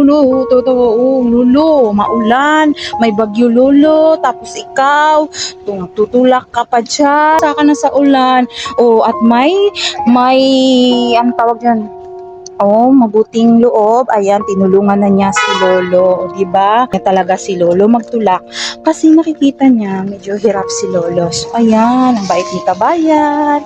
Lulo, totoo, lulo, maulan, may bagyo lulo, tapos ikaw, tutulak ka pa dyan, saka na sa ulan, o at may, may, ang tawag dyan, oh, mabuting loob, ayan, tinulungan na niya si Lolo, di ba? Niya talaga si Lolo magtulak, kasi nakikita niya, medyo hirap si Lolo, so ayan, ang bait ni kabayan.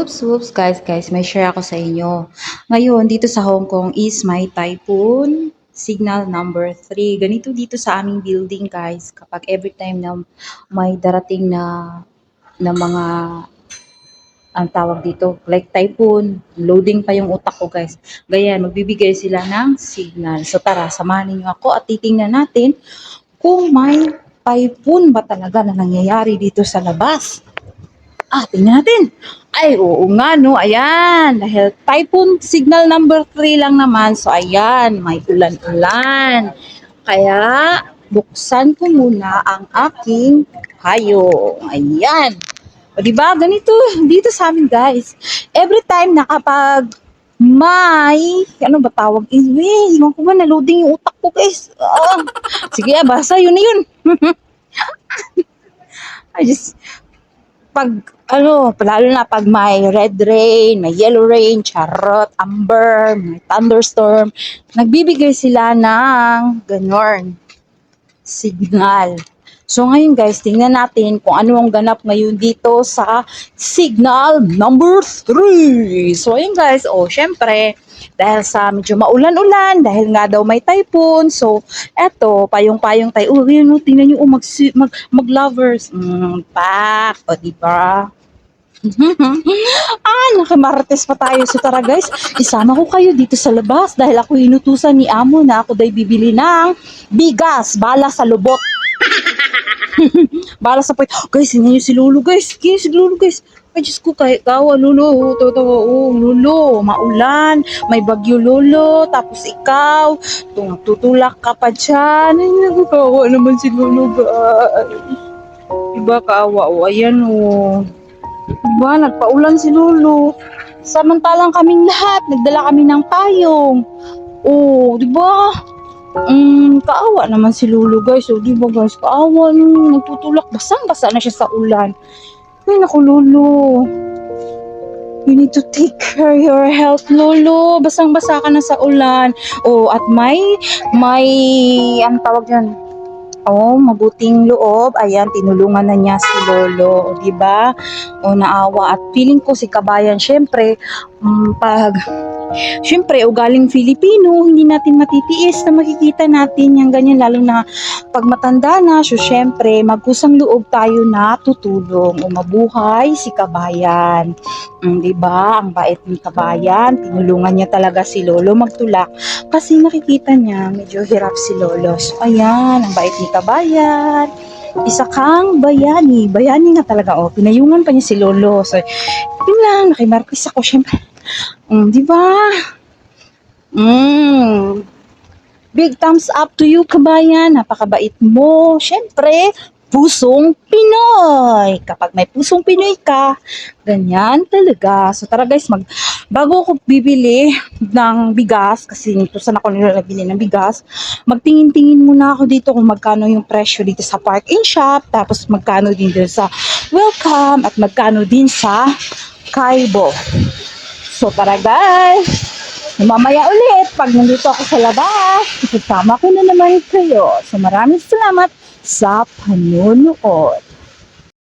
Whoops, whoops, guys, guys, may share ako sa inyo. Ngayon, dito sa Hong Kong is may typhoon signal number 3. Ganito dito sa aming building, guys. Kapag every time na may darating na na mga ang tawag dito, like typhoon, loading pa yung utak ko, guys. Ganyan, magbibigay sila ng signal. So tara, samahan niyo ako at titingnan natin kung may typhoon ba talaga na nangyayari dito sa labas. Ah, tingnan natin. Ay, oo nga, no. Ayan. Dahil typhoon signal number 3 lang naman. So, ayan. May ulan-ulan. Kaya, buksan ko muna ang aking payong. Ayan. O, diba? Ganito. Dito sa amin, guys. Every time na kapag may, ano ba tawag? Eh, iwan ko ba, na-loading yung utak ko, guys. Ah. Sige, ah, basta yun na yun. I just, pag ano, lalo na pag may red rain, may yellow rain, charot, amber, may thunderstorm, nagbibigay sila ng ganon signal. So ngayon guys, tingnan natin kung ano ang ganap ngayon dito sa signal number 3. So ayun guys, oh syempre, dahil sa medyo maulan-ulan, dahil nga daw may typhoon, so eto, payong-payong tayo. Oh, yun, oh, tingnan nyo, oh, mag, mag, mag-lovers. Mm, pak, o diba? ah, nakamartes pa tayo. So tara guys, isama ko kayo dito sa labas dahil ako inutusan ni Amo na ako dahi bibili ng bigas, bala sa lubot. bala sa puwet. Guys, hindi nyo si Lolo guys. Kaya si Lolo guys. Ay, Diyos ko, kahit kawa, Lolo. Totoo, Lolo. Maulan. May bagyo, Lolo. Tapos ikaw, tutulak ka pa dyan. Ay, nagkakawa naman si Lolo, guys. Diba, kaawa, o. Ayan, o. Diba, nagpaulan si Lolo. Samantalang kaming lahat, nagdala kami ng payong. Oh, di ba? Mm, kaawa naman si Lolo, guys. Oh, di ba, guys? Kaawa, no, nagtutulak. Basang-basa na siya sa ulan. Ay, naku, Lolo. You need to take care your health, Lolo. Basang-basa ka na sa ulan. Oh, at may, may, ang tawag dyan, Oh, mabuting loob. Ayan, tinulungan na niya si Lolo, 'di ba? O naawa at feeling ko si Kabayan, syempre, mm, pag Siyempre, ugaling Filipino, hindi natin matitiis na makikita natin yung ganyan, lalo na pag matanda na, so syempre, magkusang loob tayo na tutulong o mabuhay si kabayan. Mm, ba? Ang bait ni kabayan, tinulungan niya talaga si Lolo magtulak kasi nakikita niya medyo hirap si Lolo. So, ayan, ang bait ni kabayan. Isa kang bayani. Bayani nga talaga, oh. Pinayungan pa niya si Lolo. So, yun lang, nakimarkis ako, syempre. Mm, di ba? Mm. Big thumbs up to you, kabayan. Napakabait mo. Siyempre, pusong Pinoy. Kapag may pusong Pinoy ka, ganyan talaga. So tara guys, mag bago ako bibili ng bigas, kasi nito saan ako nilabili ng bigas, magtingin-tingin muna ako dito kung magkano yung presyo dito sa Park and Shop, tapos magkano din dito sa Welcome, at magkano din sa Kaibo. So tara guys, mamaya ulit pag nandito ako sa labas, isasama ko na naman kayo. So maraming salamat sa panonood.